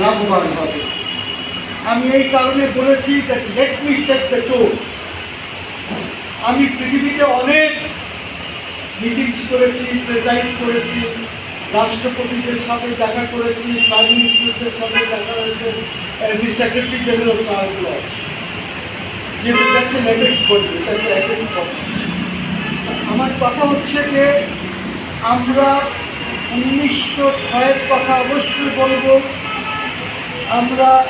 লাভবান হবে আমি এই কারণে বলেছি যে লেট মি সেট দ্য আমি পৃথিবীতে অনেক মিটিংস করেছি প্রেজাইড করেছি, রাষ্ট্রপতিদের সাথে দেখা করেছি প্রাইম মিনিস্টারদের সাথে দেখা হয়েছে দি সেক্রেটারি জেনারেল পাওয়ারগুলো যেগুলো যাচ্ছে লেটেস্ট করবে আমার কথা হচ্ছে যে আমরা উনিশশো ছয়ের কথা অবশ্যই বলব। আমরা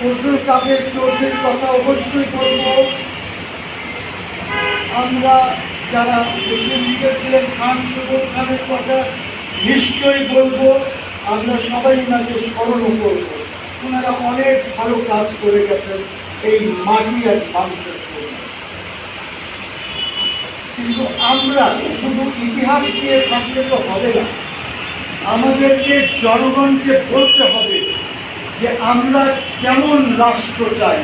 ফজলুল কাদের চৌধুরীর কথা অবশ্যই বলব। আমরা যারা মুসলিম লীগের ছিলেন, খান সুবুল খানের কথা নিশ্চয়ই বলব। আমরা সবাই ওনাকে স্মরণও করব। ওনারা অনেক ভালো কাজ করে গেছেন এই মাটি আর মানুষের কিন্তু আমরা শুধু ইতিহাস দিয়ে থাকলে তো হবে না। আমাদেরকে জনগণকে বলতে হবে। যে আমরা কেমন রাষ্ট্র চাই।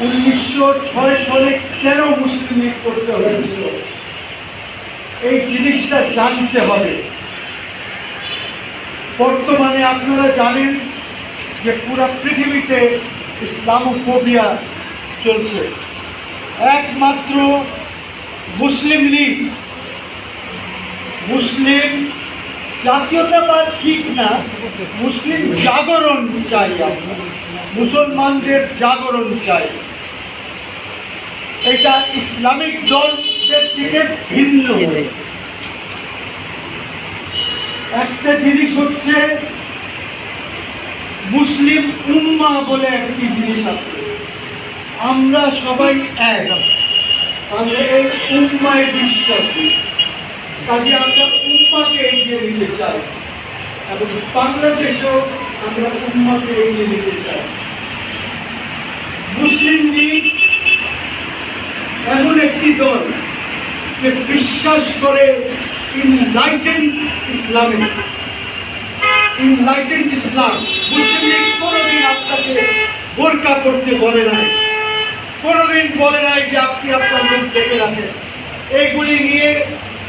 উনিশশো ছয় সালে কেন মুসলিম লীগ করতে হয়েছিল? এই জিনিসটা জানতে হবে। বর্তমানে আপনারা জানেন যে পুরা পৃথিবীতে ইসলামোফোবিয়া চলছে। একমাত্র মুসলিম লীগ, মুসলিম জাতীয়তাবাদ ঠিক না। মুসলিম জাগরণ চাই মুসলমানদের জাগরণ চাই। এটা ইসলামিক দলদের থেকে ভিন্ন একটা জিনিস হচ্ছে, মুসলিম উম্মা বলে একটি জিনিস আছে। আমরা সবাই এক। আমরা এই উম্মায় বিশ্বাসী। কাজে আমরা উম্মাকে এগিয়ে নিতে চাই। এবং বাংলাদেশেও আমরা উম্মাকে এগিয়ে নিতে চাই। মুসলিম লীগ এমন একটি দল যে বিশ্বাস করে ইনলাইটেন ইসলামে। ইনলাইটেন ইসলাম। মুসলিম লীগ কোনোদিন আপনাকে বোরকা করতে বলে নাই। কোনোদিন বলে নাই যে আপনি আপনার মুখ ডেকে রাখেন। এইগুলি নিয়ে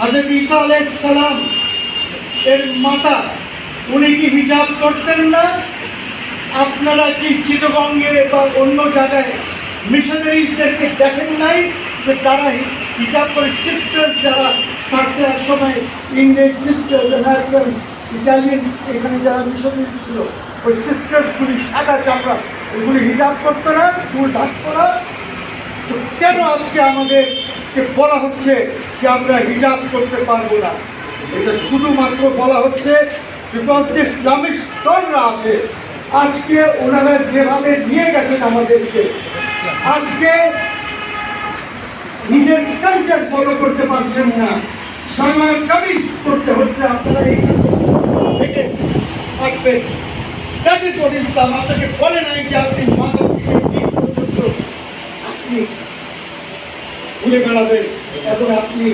হজরত ঈসা সালাম এর মাতা, উনি কি হিজাব করতেন না? আপনারা কি চিটগঙ্গে বা অন্য জায়গায় মিশনারিজদেরকে দেখেন নাই যে তারা হিজাব করে সিস্টার যারা থাকতে এক সময় ইংরেজ সিস্টার আমেরিকান ইটালিয়ান এখানে যারা মিশনারি ছিল, ওই সিস্টার্সগুলি সাদা চামড়া এগুলি হিজাব করতো না, চুল ঢাকতো না। তো কেন আজকে আমাদেরকে বলা হচ্ছে যে আমরা হিজাব করতে পারব না। এটা শুধুমাত্র বলা হচ্ছে বিকজ যে ইসলামিক স্তররা আছে। আজকে ওনারা যেভাবে নিয়ে গেছেন আমাদেরকে, আজকে নিজের কালচার ফলো করতে পারছেন না। কামিজ করতে হচ্ছে আপনারা এই থেকে থাকবেন। দ্যাট ইজ ইসলাম আপনাকে বলে নাই যে আপনি মাথা আপনি ঘুরে বেড়াবেন এবং আপনি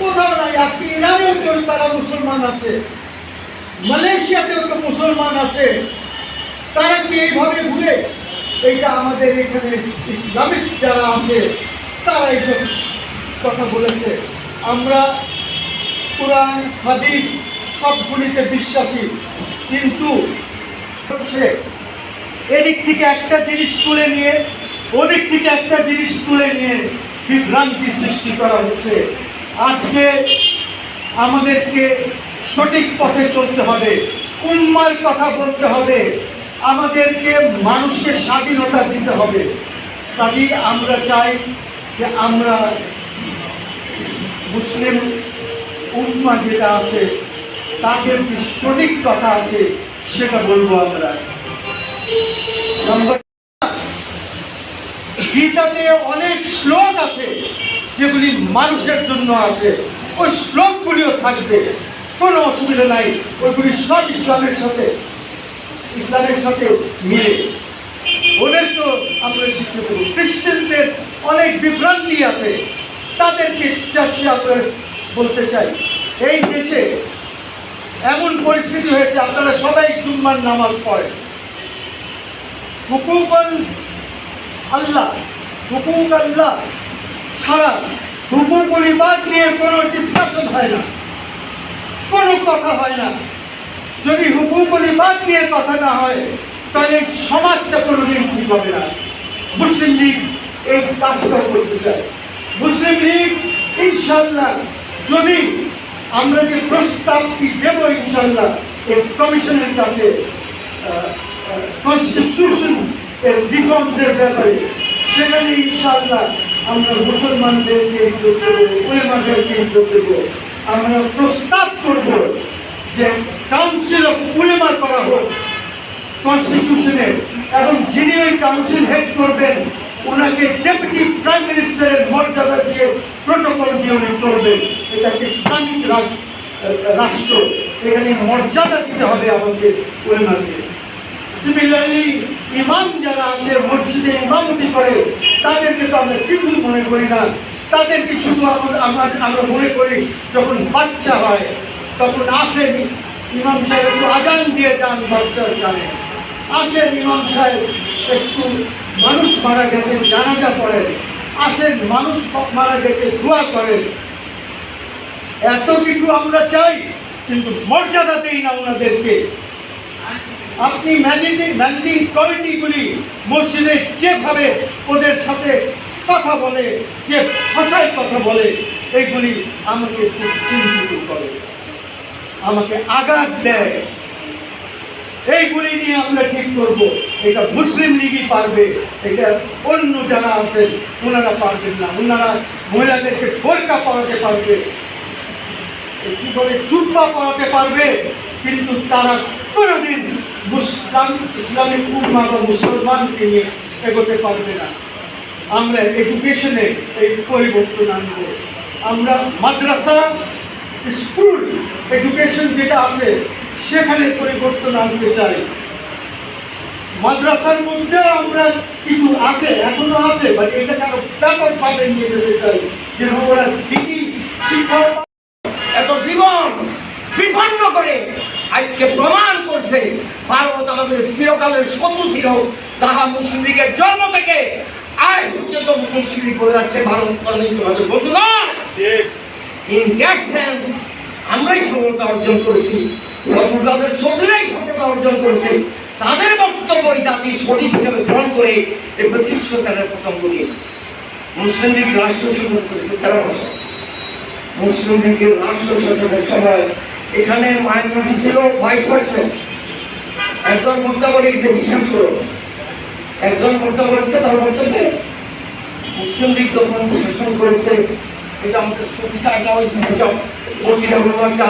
কোথাও নাই, আজকে ইরানেও তো তারা মুসলমান আছে মালয়েশিয়াতেও তো মুসলমান আছে, তারা কি এইভাবে ঘুরে এইটা আমাদের এখানে ইসলামিস্ট যারা আছে, তারা এইসব কথা বলেছে। আমরা কোরআন, হাদিস সবগুলিতে বিশ্বাসী, কিন্তু হচ্ছে এদিক থেকে একটা জিনিস তুলে নিয়ে ওদিক থেকে একটা জিনিস তুলে নিয়ে বিভ্রান্তি সৃষ্টি করা হচ্ছে। আজকে আমাদেরকে সঠিক পথে চলতে হবে উন্মার কথা বলতে হবে, আমাদেরকে মানুষকে স্বাধীনতা দিতে হবে। কাজেই আমরা চাই যে আমরা মুসলিম উম্মা যেটা আছে, তাদের যে সঠিক কথা আছে, সেটা বলব আমরা। নম্বর গীতাতে অনেক শ্লোক আছে, যেগুলি মানুষের জন্য আছে। ওই শ্লোকগুলিও থাকবে। কোনো অসুবিধা নাই, ওইগুলি সব ইসলামের সাথে ইসলামের সাথে মিলে। ওদেরকেও আমরা শিখতে পারব খ্রিস্টানদের অনেক বিভ্রান্তি আছে। তাদেরকে চাচ্ছি আপনারা বলতে চাই, এই দেশে এমন পরিস্থিতি হয়েছে, আপনারা সবাই জুম্মার নামাজ পড়েন। হুকুকল আল্লাহ হুকুক আল্লাহ। ছাড়া হুকুকুল ইবাদ নিয়ে কোনো ডিসকাশন হয় না, কোনো কথা হয় না। যদি হুকুকুল ইবাদ নিয়ে কথা না হয়, তাহলে সমাজটা কোনোদিন ঠিক হবে না। মুসলিম লীগ এই কাজটাও করতে চায়। মুসলিম লীগ ইনশাল্লাহ যদি আমরা যে প্রস্তাবটি দেব ইনশাল্লাহ এই কমিশনের কাছে কনস্টিটিউশন রিফর্মসের ব্যাপারে সেখানে ইনশাআল্লাহ আমরা মুসলমানদেরকে ইজ্জত দেবো, উলেমাদেরকে ইজ্জত দেবো। আমরা প্রস্তাব করব যে কাউন্সিল অফ উলেমা করা হোক কনস্টিটিউশনের এবং যিনি ওই কাউন্সিল হেড করবেন ওনাকে ডেপুটি প্রাইম মিনিস্টারের মর্যাদা দিয়ে প্রোটোকল দিয়ে উনি চলবেন। এটা ইসলামিক রাষ্ট্র। এখানে মর্যাদা দিতে হবে আমাদের উলেমাকে সিমিলারলি ইমাম যারা আছে, মসজিদে ইমামতি করে তাদেরকে তো আমরা কিছু মনে করি না। তাদেরকে শুধু আমরা আমরা- মনে করি যখন বাচ্চা হয়, তখন আসেন ইমাম সাহেব একটু আজান দিয়ে যান বাচ্চার জানে। আসেন ইমাম সাহেব, একটু মানুষ মারা গেছে, জানাজা পড়েন। আসেন মানুষ মারা গেছে, দোয়া করেন। এত কিছু আমরা চাই, কিন্তু মর্যাদা দেই না ওনাদেরকে। আপনি ম্যানেজিং কমিটিগুলি মসজিদে যেভাবে ওদের সাথে কথা বলে, যে ভাষায় কথা বলে এইগুলি আমাকে খুব চিন্তিত করে। আমাকে আঘাত দেয়। এইগুলি নিয়ে আমরা ঠিক করব? এটা মুসলিম লীগই পারবে, এটা অন্য যারা আছেন, ওনারা পারবেন না। ওনারা মহিলাদেরকে বোরকা পড়াতে পারবে কি বলে চুপ্পা পড়াতে পারবে, কিন্তু তারা কোনোদিন মুসলাম ইসলামিক উম্মা বা মুসলমানকে নিয়ে এগোতে পারবে না। আমরা এডুকেশনে এই পরিবর্তন আনব। আমরা মাদ্রাসা, স্কুল এডুকেশন যেটা আছে, সেখানে পরিবর্তন আনতে চাই। মাদ্রাসার মধ্যে আমরা কিছু আছে, এখনও আছে বাট এটাকে আরও ব্যাপকভাবে নিয়ে যেতে চাই যেন ওরা দিনই শিক্ষা এত জীবন বিপন্ন করে আজকে প্রমাণ করছে ভারত আমাদের চিরকালের শত্রু ছিল। তাহা মুসলিম লীগের জন্ম থেকে আজ পর্যন্ত মুসলিম লীগ করে যাচ্ছে ভারত আমাদের বন্ধু নয় ইন দ্যাট সেন্স আমরাই সফলতা অর্জন করেছি। তাদের সফলতা অর্জন করেছে। তাদের বক্তব্য এই জাতি শরীর হিসেবে গ্রহণ করে এই ব্রিটিশ সরকারের প্রথম মুসলিম লীগ রাষ্ট্র শাসন করেছে তেরো বছর। মুসলিম লীগের রাষ্ট্র শাসনের সময় এখানে মাইনরিটি ছিল বাইশ পার্সেন্ট একজন মোর্তা লিখছে বিশ্বাস করো একজন মোর্তা বলেছে, তার বক্তব্যে মুসলিম লীগ তখন শাসন করেছে। এটা আমাদের সুবিধা আগে হয়েছে বুঝাও মসজিদে হলো একটা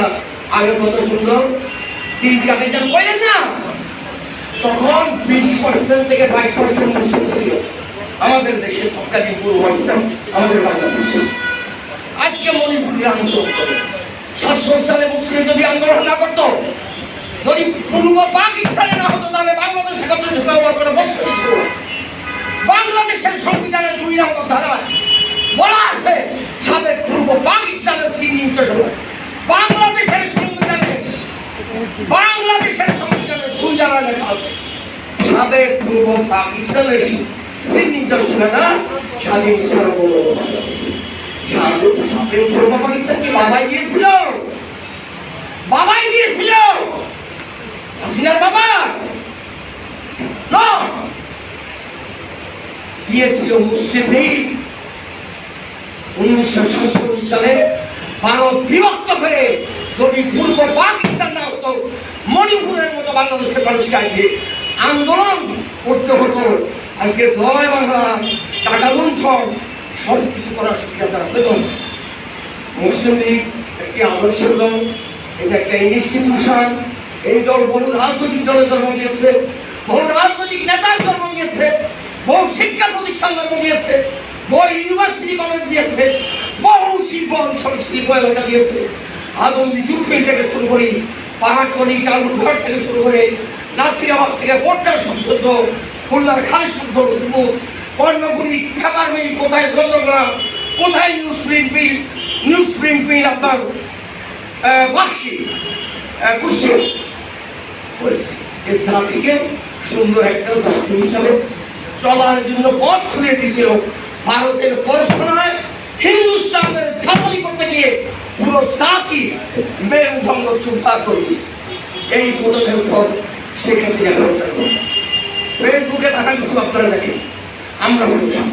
আগে কত সুন্দর। তিন কাকে যেন বললেন না? তখন বিশ পার্সেন্ট থেকে বাইশ পার্সেন্ট মুসলিম ছিল। আমাদের দেশে তৎকালীন পূর্ব পার্সেন্ট আমাদের বাংলাদেশে। আজকে মণিপুরে আন্দোলন করে। সাতশো সালে মুসলিম যদি আন্দোলন না করতো যদি পূর্ব পাকিস্তানে না হতো, তাহলে বাংলাদেশে বক্তব্য ছিল না। বাংলাদেশের সংবিধানের দুই নম্বর ধারায় বলা আছে, সাবেক পূর্ব পাকিস্তানের চিহ্নিত সময় বাংলাদেশের সংবিধানে বাংলাদেশের সংবিধানে দুই জায়গায় লেখা আছে, সাবেক পূর্ব পাকিস্তানের চিহ্নিত সীমানা স্বাধীন সার্বভৌম সাবেক পূর্ব পাকিস্তান কি বাবাই দিয়েছিল বাবাই দিয়েছিল হাসিনার বাবা না দিয়েছিল মুসলিম লীগ উনিশশো সালে ভারত বিভক্ত করে যদি পূর্ব পাকিস্তান না হতো, মণিপুরের মতো বাংলাদেশের মানুষকে আজকে আন্দোলন করতে হতো। আজকে জয় বাংলা, টাকা লুণ্ঠন সব কিছু করার সুবিধা তারা পেত মুসলিম লীগ একটি আদর্শের দল, এটা একটা ইনস্টিটিউশন এই দল বহু রাজনৈতিক দলের জন্ম দিয়েছে, বহু রাজনৈতিক নেতার জন্ম দিয়েছে। বহু শিক্ষা প্রতিষ্ঠান জন্ম দিয়েছে বহু ইউনিভার্সিটি কলেজ দিয়েছে বহু শিল্প অঞ্চল শিল্প এলাকা দিয়েছে আদম বিচুপি থেকে শুরু করি পাহাড়তলি কালুরঘাট থেকে শুরু করে নাসিরাবাদ থেকে বোট্টা পর্যন্ত খুলনার খালি শুদ্ধ কর্ণপুরি খেপার মিল কোথায় চন্দ্রগ্রাম কোথায় news print mill news print mill আপনার বাক্সি আহ, কুষ্টিয়া। করেছে এই জাতিকে সুন্দর একটা জাতি হিসাবে চলার জন্য পথ খুলে দিয়েছিল। ভারতের পরশনায় হিন্দুস্তানের ছাপালি করতে গিয়ে পুরো জাতি মেরুভঙ্গ চুপা করে দিয়েছে। এই পদক্ষেপ পর শেখ হাসিনা ফেসবুকে টাকা কিছু আপনারা দেখেন। আমরা বলতাম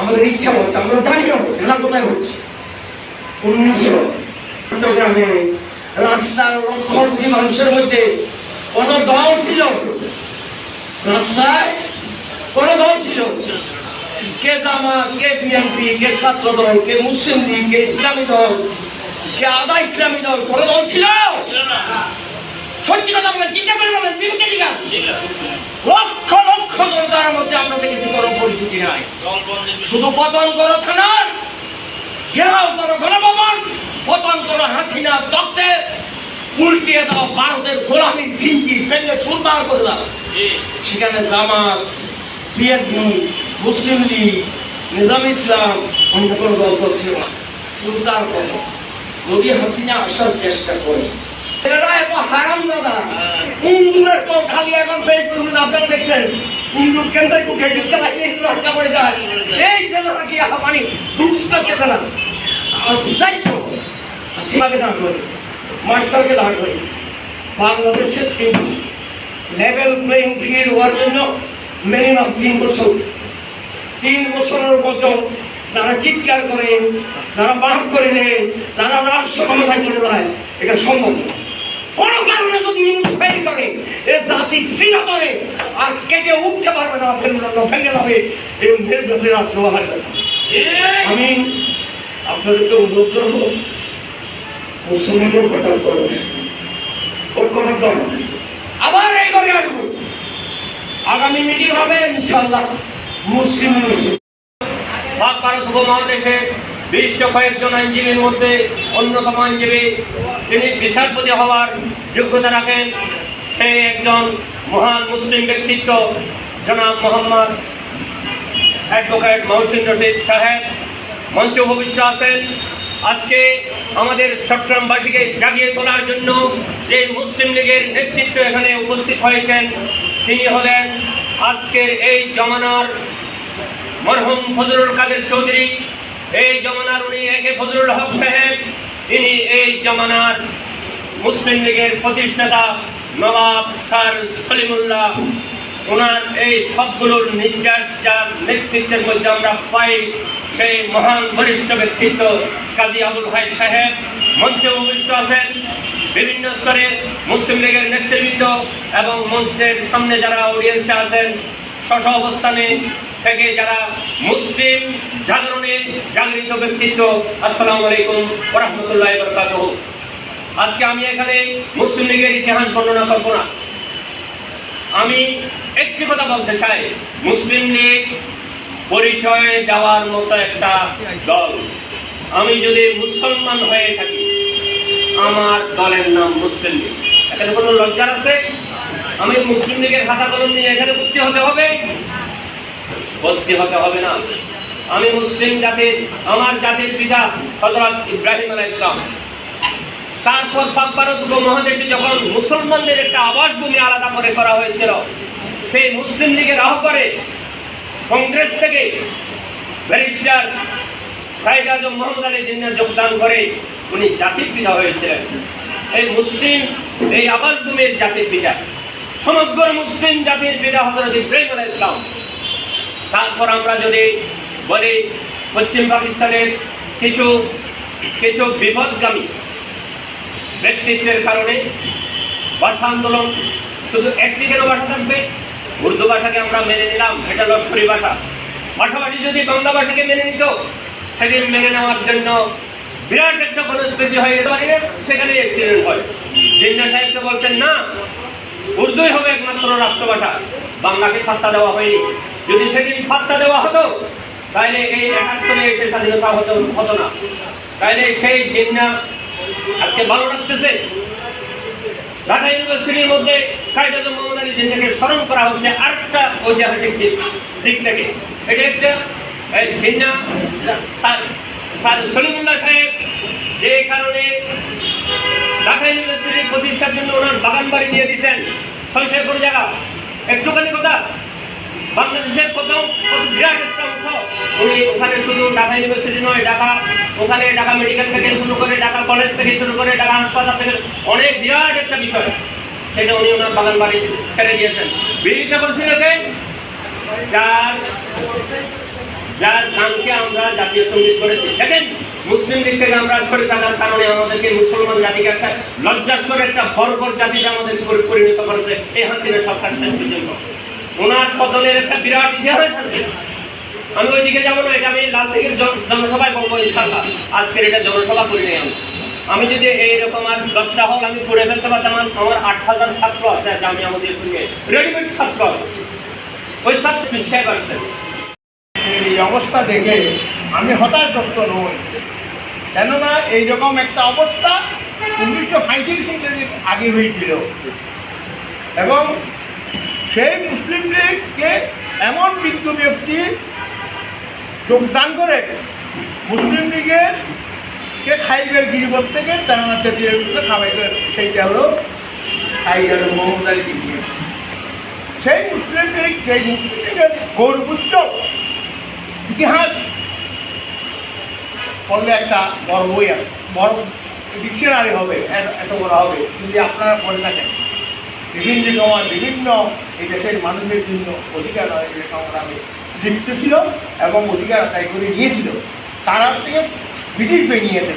আমাদের ইচ্ছা হচ্ছে আমরা জানি না খেলা কোথায় হচ্ছে। উনিশশো চট্টগ্রামে রাস্তার লক্ষ মানুষের মধ্যে কোন দল ছিল। রাস্তায় কোন দল ছিল। কে জামা কে বিএনপি কে ছাত্র দল কে মুসলিম লীগ কে ইসলামী দল কে আদা ইসলামী দল কোন দল ছিল। সত্যি কথা বলেন চিন্তা করে বলেন বিবেকে দিগান লক্ষ লক্ষ জনতার মধ্যে আমরা দেখেছি কোনো পরিস্থিতি নাই। শুধু পতন করো থানার ঘেরাও করো গণভবন পতন করো হাসিনা তত্ত্বে উল্টিয়ে দাও ভারতের গোলামীর ঝিঞ্জি ফেললে ফুলবার করে দাও। সেখানে Jamaat BNP Muslim League, Nizam Islam অন্য তো ছিল। না শুধু কথা যদি হাসিনা আসার চেষ্টা করে। এরা এত হারাম দাদা ইন্দুরের তো খালি এখন ফেসবুক আপনারা দেখছেন। ইন্দুর কেন্দ্রের বুকে ঢুকতে লাগলে ইন্দুর হত্যা করে যায়। এই ছেলেরা কি মানে দুষ্ট সীমাকে দাঁড় করে মাস্টারকে দাঁড় করে। বাংলাদেশের লেভেল প্লেইং ফিল্ড হওয়ার জন্য মিনিমাম তিন বছর তিন বছরের বছর তারা চিৎকার করে তারা বাপ করে দেয় তারা রাষ্ট্র ক্ষমতায় চলে যায়, এটা সম্ভব। কোনো কারণে যদি নিউজ ফেল করে, এ জাতি করে আর কেটে উঠতে পারবে না ফেলবে ভেঙে যাবে এবং ফেলবে রাষ্ট্র আমি আপনাদেরকে অনুরোধ করব, মুসলমানদের কথা করবে ঐক্যবদ্ধ হবে। আবার এই করে আসব আগামী মিটিং হবে ইনশাল্লাহ মুসলিম মুসলিম। ভারত উপমহাদেশের বিশিষ্ট কয়েকজন আইনজীবীর মধ্যে অন্যতম আইনজীবী। তিনি বিচারপতি হওয়ার যোগ্যতা রাখেন। সেই একজন মহান মুসলিম ব্যক্তিত্ব, জনাব মোহাম্মদ অ্যাডভোকেট মহসিন রশিদ সাহেব। মঞ্চ উপবিষ্ট আছেন। আজকে আমাদের চট্টগ্রামবাসীকে জাগিয়ে তোলার জন্য যে মুসলিম লীগের নেতৃত্ব এখানে উপস্থিত হয়েছেন তিনি হলেন আজকের এই জমানার মরহুম ফজলুল কাদের চৌধুরী। এই জমানার উনি একে ফজলুল হক সাহেব তিনি এই জমানার মুসলিম লীগের প্রতিষ্ঠাতা নবাব স্যার সলিমুল্লাহ। ওনার এই সবগুলোর নির্যাস যার নেতৃত্বের মধ্যে আমরা পাই সেই মহান বরিষ্ঠ ব্যক্তিত্ব কাজী আবুল হাই সাহেব। মঞ্চে উপবিষ্ট আছেন বিভিন্ন স্তরের মুসলিম লীগের নেতৃবৃন্দ এবং মঞ্চের সামনে যারা অডিয়েন্সে আছেন স্ব অবস্থানে থেকে যারা মুসলিম জাগরণে জাগরিত ব্যক্তিত্ব, আসসালামু আলাইকুম রহমতুল্লাহ বরকাত আজকে আমি এখানে মুসলিম লীগের ইতিহাস বর্ণনা করব না। আমি একটি কথা বলতে চাই, মুসলিম লীগ পরিচয়ে যাওয়ার মতো একটা দল। আমি যদি মুসলমান হয়ে থাকি আমার দলের নাম মুসলিম লীগ। এখানে কোনো লজ্জার আছে? আমি মুসলিম লীগের খাতা কলম নিয়ে এখানে ভর্তি হতে হবে? ভর্তি হতে হবে না। আমি মুসলিম জাতির, আমার জাতির পিতা হজরত ইব্রাহিম আলাহ ইসলাম তারপর পাক ভারত উপমহাদেশে যখন মুসলমানদের একটা আবাসভূমি আলাদা করে করা হয়েছিল, সেই মুসলিম লীগের আহ্বানে কংগ্রেস থেকে ব্যারিস্টার শাহিদ আজম মোহাম্মদ আলী জিন্না যোগদান করে উনি জাতির পিতা হয়েছিলেন এই মুসলিম, এই আবাসভূমির জাতির পিতা। সমগ্র মুসলিম জাতির পিতা হজরত ইব্রাহিম আলাহ ইসলাম তারপর আমরা যদি বলি, পশ্চিম পাকিস্তানের কিছু কিছু বিপদগামী ব্যক্তিত্বের কারণে ভাষা আন্দোলন শুধু একটি কেন ভাষা থাকবে? উর্দু ভাষাকে আমরা মেনে নিলাম, এটা লস্করি ভাষা। পাশাপাশি যদি বাংলা ভাষাকে মেনে নিত, সেদিন মেনে নেওয়ার জন্য বিরাট একটা কনস্পেসি হয়ে যেতে পারে সেখানে অ্যাক্সিডেন্ট হয় জিন্না সাহেবকে বলছেন, না, উর্দুই হবে একমাত্র রাষ্ট্রভাষা। বাংলাকে ফাত্তা দেওয়া হয়নি। যদি সেদিন ফাত্তা দেওয়া হতো, তাহলে এই একাত্তরে এসে স্বাধীনতা হতো হতো না। তাহলে সেই জিন্না আজকে ভালো রাখতেছে। ঢাকা ইউনিভার্সিটির মধ্যে কায়দাত মোহাম্মদ আলী জিন্দাকে স্মরণ করা হচ্ছে আরেকটা ঐতিহাসিক দিক থেকে। এটা একটা স্যার সলিমুল্লাহ সাহেব যে কারণে ঢাকা ইউনিভার্সিটি প্রতিষ্ঠার জন্য ওনার বাগান বাড়ি দিয়ে দিচ্ছেন ছয়শো একর জায়গা। একটুখানি কথা, বাংলাদেশের প্রথম বিরাট একটা অংশ উনি ওখানে শুধু ঢাকা ইউনিভার্সিটি নয়, ঢাকা, ওখানে ঢাকা মেডিকেল থেকে শুরু করে ঢাকা কলেজ থেকে শুরু করে ঢাকা হাসপাতাল থেকে অনেক বিরাট একটা বিষয় সেটা উনি ওনার বাগান বাড়ি ছেড়ে দিয়েছেন। বিরোধিতা করছিল যার যার গানকে আমরা জাতীয় সংগীত করেছি দেখেন মুসলিম দিক থেকে আমরা সরে থাকার কারণে আমাদেরকে মুসলমান জাতিকে একটা লজ্জাস্বর একটা বর্বর জাতিতে আমাদের পরিণত করেছে, এই হাসিনা সরকার শেষ পর্যন্ত। ওনার পতনের একটা বিরাট ইতিহাস আছে। আমি ওইদিকে যাব না, এটা আমি লাল থেকে জনসভায় বলব ইনশাল্লাহ আজকের এটা জনসভা করি নাই আমি আমি যদি এইরকম আর দশটা হল আমি করে ফেলতে পারতাম, আমার- আট হাজার ছাত্র আছে আমি আমাদের সঙ্গে। রেডিমেড ছাত্র। ওই ছাত্র পিছিয়ে আসছেন এই অবস্থা দেখে আমি হতাশগ্রস্ত নই। কেননা এইরকম একটা অবস্থা উনিশশো পঁয়ত্রিশ ইংরেজির আগে হয়েছিল। এবং সেই মুসলিম লীগকে এমন বিজ্ঞ ব্যক্তি যোগদান করে মুসলিম লীগের কে খাইবের গিরিবত থেকে তেমন তেতিরের ভিতরে খাবাই করে, সেইটা হলো খাইবের গিরিবত সেই মুসলিম লীগ, সেই মুসলিম লীগের গৌরবুদ্ধ ইতিহাস পড়লে একটা বড় বই বড় ডিকশনারি হবে, এত- বড় হবে, যদি আপনারা পড়ে থাকেন। বিভিন্ন সময় বিভিন্ন এই দেশের মানুষের জন্য অধিকার আদায়ের সংগ্রামে লিপ্ত ছিল এবং অধিকার আদায় করে নিয়েছিল। তারা থেকে ব্রিটিশ বেরিয়েছে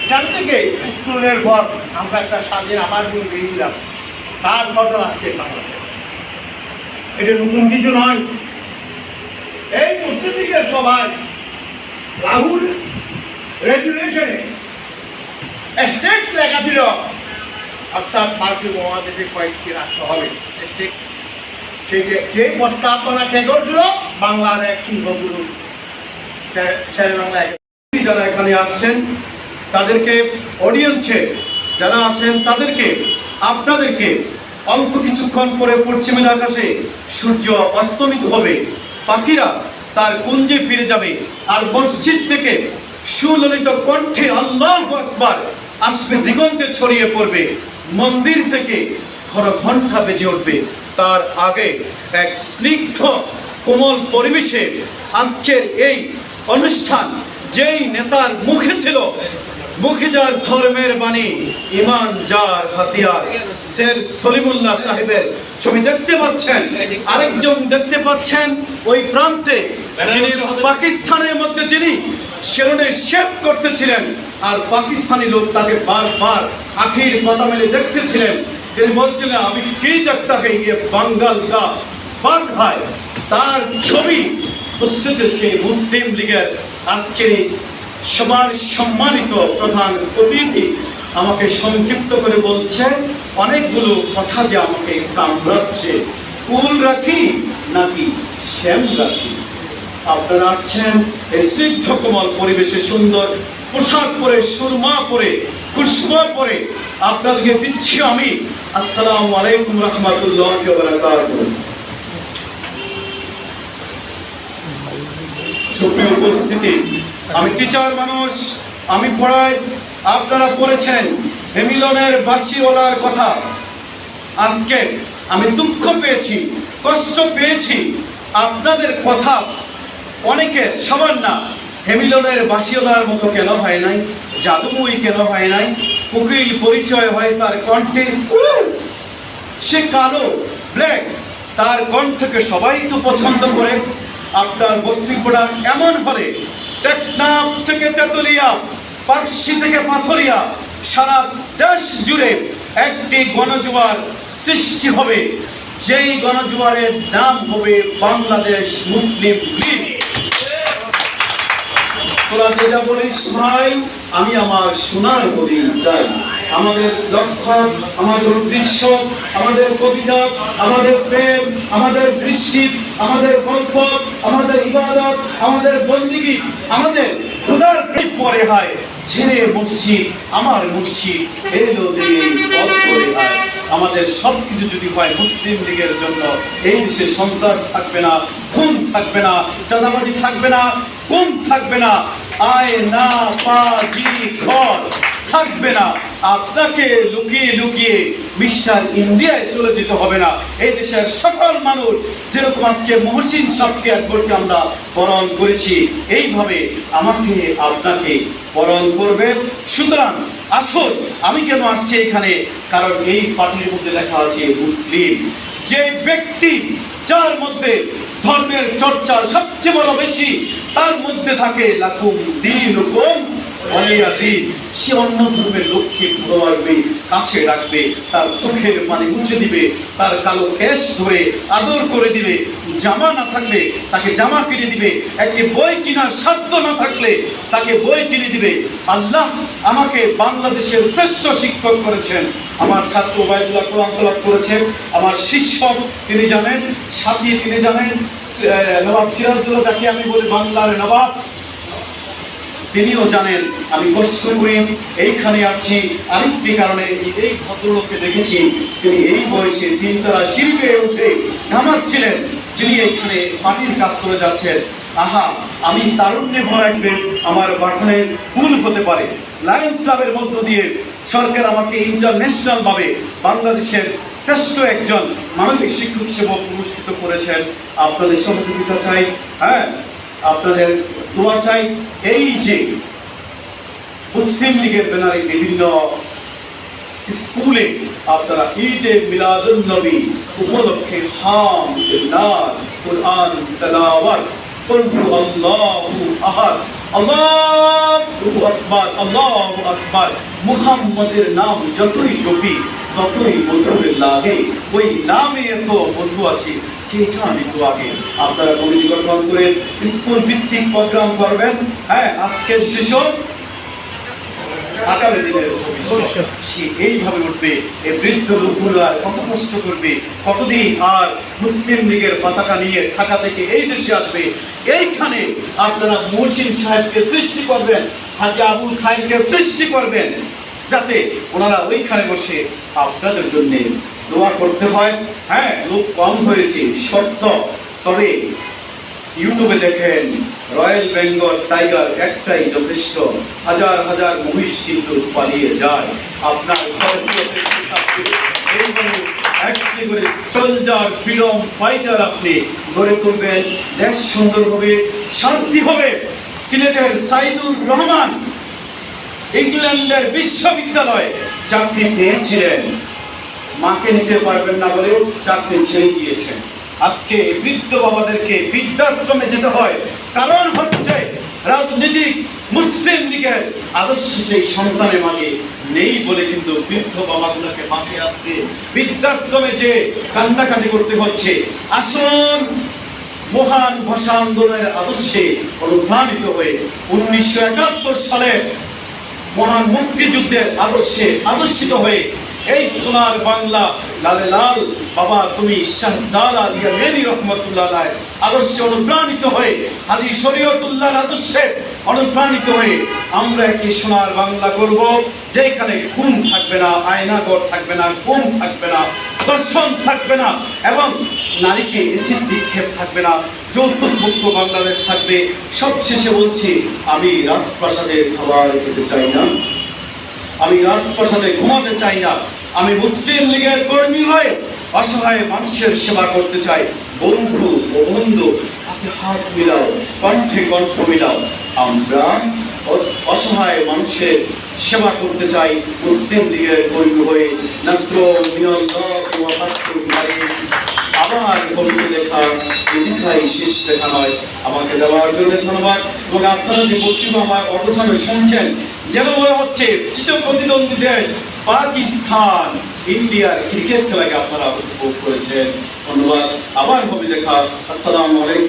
সেখান থেকে উত্তরণের পর আমরা একটা স্বাধীন আমার জন্য বেরিয়েছিলাম তার ঘটনা আজকে বাংলাদেশ এটা নতুন কিছু নয়। এই মুসলিম লীগের সভায় রাহুল রেজুলেশনে স্টেটস লেখা ছিল। অর্থাৎ ভারতীয় মহাদেশে কয়েকটি রাষ্ট্র হবে। যে প্রস্তাবনা কে করছিল, বাংলার এক সিংহগুরু যারা এখানে আসছেন, তাদেরকে অডিয়েন্সে যারা আছেন, তাদেরকে, আপনাদেরকে অল্প কিছুক্ষণ পরে পশ্চিমের আকাশে সূর্য অস্তমিত হবে। পাখিরা তার কুঞ্জে ফিরে যাবে আর মসজিদ থেকে সুললিত কণ্ঠে আল্লাহ আকবার আসবে, দিগন্তে ছড়িয়ে পড়বে, মন্দির থেকে ঘর ঘণ্টা বেজে উঠবে। তার আগে এক স্নিগ্ধ, কোমল পরিবেশে আজকের এই অনুষ্ঠান যেই নেতার মুখে ছিল মুখে যার ধর্মের বাণী, ইমান যার হাতিয়ার। শের সলিমুল্লাহ সাহেবের ছবি দেখতে পাচ্ছেন, আরেকজন দেখতে পাচ্ছেন ওই প্রান্তে, যিনি পাকিস্তানের মধ্যে যিনি সেলুনে শেভ করতেছিলেন, আর পাকিস্তানি লোক তাকে বারবার আখির পাতা মেলে দেখতেছিলেন। তিনি বলছিলেন, আমি কি দেখতে ইয়ে বাঙ্গাল কা বাঘ ভাই? তার ছবি সেই মুসলিম লীগের আজকের এই সবার সম্মানিত প্রধান অতিথি আমাকে সংক্ষিপ্ত করে বলছে, অনেকগুলো কথা যে আমাকে কামড়াচ্ছে। কুল রাখি নাকি শ্যাম রাখি? আপনারা আসছেন এই স্নিগ্ধ কোমল পরিবেশে সুন্দর, পোশাক পরে, সুরমা পরে, খুশবা পরে। আপনাদেরকে দিচ্ছি আমি, আসসালামু আলাইকুম রহমতুল্লাহ সুপ্রিয় উপস্থিতি আমি টিচার মানুষ, আমি পড়াই। আপনারা পড়েছেন হেমিলনের বার্ষিওয়ালার কথা। আজকে আমি দুঃখ পেয়েছি, কষ্ট পেয়েছি। আপনাদের কথা অনেকের সবার না। হেমিলনের বাসিওলার মতো কেন হয় নাই? জাদুময়ী কেন হয় নাই? কোকিল পরিচয় হয় তার কণ্ঠে। সে কালো ব্ল্যাক তার কণ্ঠকে সবাই তো পছন্দ করে। আপনার বক্তব্যটা এমন হলে টেকনাফ থেকে তেতুলিয়া, পার্সি থেকে পাথরিয়া, সারা দেশ জুড়ে একটি গণজোয়ার সৃষ্টি হবে। যেই গণজোয়ারের নাম হবে বাংলাদেশ মুসলিম লীগ। তোরা যেটা বলিস ভাই, আমি আমার সোনার হরিণ চাই আমাদের লক্ষ্য, আমাদের উদ্দেশ্য, আমাদের কবিতা, আমাদের প্রেম, আমাদের দৃষ্টি, আমাদের গল্প, আমাদের ইবাদত, আমাদের বন্দিগি, আমাদের খোদার প্রেম পরে হয়। ছেড়ে মসজিদ, আমার মসজিদ, এলো যে এই পথ করে আয়। আমাদের সব কিছু যদি হয় মুসলিম লীগের জন্য, এই দেশে সন্ত্রাস থাকবে না, খুন থাকবে না, চাঁদাবাজি থাকবে না, গুম থাকবে না। আয় না পা, জি, ঘর। থাকবে না। আপনাকে লুকিয়ে লুকিয়ে মিস্টার ইন্ডিয়ায় চলে যেতে হবে না। এই দেশের সকল মানুষ, যেরকম আজকে মহসিন সাহকে একবারকে আমরা বরণ করেছি, এইভাবে আমাকে আপনাকে বরণ করবেন। সুতরাং আসুন, আমি কেন আসছি এখানে? কারণ এই পার্টির মধ্যে লেখা আছে মুসলিম। যে ব্যক্তি যার মধ্যে ধর্মের চর্চা সবচেয়ে বড় বেশি, তার মধ্যে থাকে লাকুম দিন দিন সে অন্য ধর্মের লোককে ভালোবাসবে কাছে রাখবে, তার চোখের পানি মুছে দিবে, তার কালো কেশ ধরে আদর করে দিবে। জামা না থাকলে তাকে জামা কিনে দিবে, একটি বই কেনার সাধ্য না থাকলে তাকে বই কিনে দিবে। আল্লাহ আমাকে বাংলাদেশের শ্রেষ্ঠ শিক্ষক করেছেন। আমার ছাত্র ওবায়দুল্লাহ কোরআন তলাপ করেছেন। আমার শিক্ষক তিনি জানেন, সাথী তিনি জানেন নবাব সিরাজদৌল্লা যাকে আমি বলি বাংলার নবাব তিনিও জানেন, আমি কষ্ট করে, এইখানে আসছি, আরেকটি কারণে এই ভদ্রলোককে দেখেছি, তিনি এই বয়সে তিনতলা শিল্পে উঠে ঘামাচ্ছিলেন। তিনি এইখানে পার্টির কাজ করে যাচ্ছেন। আহা, আমি তারুণ্যে ভরা একবে আমার বাটনে ভুল হতে পারে। লায়ন্স ক্লাবের মধ্য দিয়ে সরকার আমাকে ইন্টারন্যাশনাল ভাবে বাংলাদেশের শ্রেষ্ঠ একজন মানবিক শিক্ষক সেবক পুরস্কৃত করেছেন। আপনাদের সহযোগিতা চাই। হ্যাঁ আপনাদের দোয়া চাই এই যে মুসলিম লীগের ব্যানারে বিভিন্ন স্কুলে আপনারা ঈদে মিলাদুন নবী উপলক্ষে হাম নার কোরআন তেলাওয়াত قلت الله আহাদ আল্লাহু আকবার আল্লাহু আকবার মুহাম্মাদের নাম যতই জপি ততই মধুর লাগে। ওই নামে এত মধু আছে। কে জানি তো আগে? আপনারা কমিটি গঠন করে স্কুল ভিত্তিক প্রোগ্রাম করবেন। হ্যাঁ আজকের শিশু আগামী দিনের সে এইভাবে উঠবে এই বৃদ্ধ লোকগুলো আর কত কষ্ট করবে কতদিন আর মুসলিম লীগের পতাকা নিয়ে ঢাকা থেকে এই দেশে আসবে। এইখানে আপনারা মহসিন সাহেবকে সৃষ্টি করবেন হাজি আবুল খাইকে সৃষ্টি করবেন। যাতে ওনারা ওইখানে বসে আপনাদের জন্য দোয়া করতে হয়। হ্যাঁ লোক কম হয়েছে সত্য তবে ইউটিউবে দেখেন, রয়্যাল বেঙ্গল টাইগার একটাই যথেষ্ট। হাজার হাজার মহিষ কিন্তু পালিয়ে যায়। আপনার একটি করে সোলজার ফ্রিডম ফাইটার আপনি গড়ে তুলবেন। দেশ সুন্দর হবে শান্তি হবে সিলেটের সাইদুর রহমান ইংল্যান্ডের বিশ্ববিদ্যালয়ে চাকরি পেয়েছিলেন। মাকে নিতে পারবেন না বলে চাকরি ছেড়ে দিয়েছেন। আজকে বৃদ্ধ বাবাদেরকে বৃদ্ধাশ্রমে যেতে হয়। কারণ হচ্ছে রাজনীতিক মুসলিম লীগের আদর্শ সেই সন্তানের মাঝে নেই বলে কিন্তু বৃদ্ধ বাবাগুলোকে মাঠে আসতে বৃদ্ধাশ্রমে যে কান্নাকাটি করতে হচ্ছে আসুন মহান ভাষা আন্দোলনের আদর্শে অনুপ্রাণিত হয়ে উনিশশো একাত্তর সালে মহান মুক্তিযুদ্ধের আদর্শে আদর্শিত হয়ে এই সোনার বাংলা, লালে লাল, বাবা তুমি শাহজাদা দিয়া মেরি রহমতুল্লাহ আলাইহ, আদর্শে অনুপ্রাণিত হয়ে হাজি শরীয়তুল্লাহর আদর্শে অনুপ্রাণিত হয়ে আমরা একটি সোনার বাংলা করব, যেখানে খুন থাকবে না আয়নাগর থাকবে না গুম থাকবে না, দর্শন থাকবে না, এবং নারীকে এসিড বিক্ষেপ থাকবে না যৌতুকমুক্ত বাংলাদেশ থাকবে। সবশেষে বলছি, আমি রাজপ্রাসাদের খাবার খেতে চাই না। আমি রাজপ্রাসাদে ঘুমাতে চাই না। আমি মুসলিম লীগের কর্মী হয়ে অসহায় মানুষের সেবা করতে চাই। বন্ধু ও বন্ধু হাতে হাত মিলাও, কণ্ঠে কণ্ঠ মিলাও। আমরা অসহায় মানুষের সেবা করতে চাই। মুসলিম লীগের কর্মী হয়ে ফাতহুল আবার কবিতা লেখা লেখাই শেষ লেখা নয়। আমাকে দেওয়ার জন্য ধন্যবাদ। এবং আপনারা যে বক্তব্য আমার অবসানে শুনছেন যেন মনে হচ্ছে চিত প্রতিদ্বন্দ্বী দেশ পাকিস্তান, ইন্ডিয়ার ক্রিকেট খেলাকে আপনারা উপভোগ করেছেন। ধন্যবাদ। আবার হবে দেখা। আসসালামু আলাইকুম।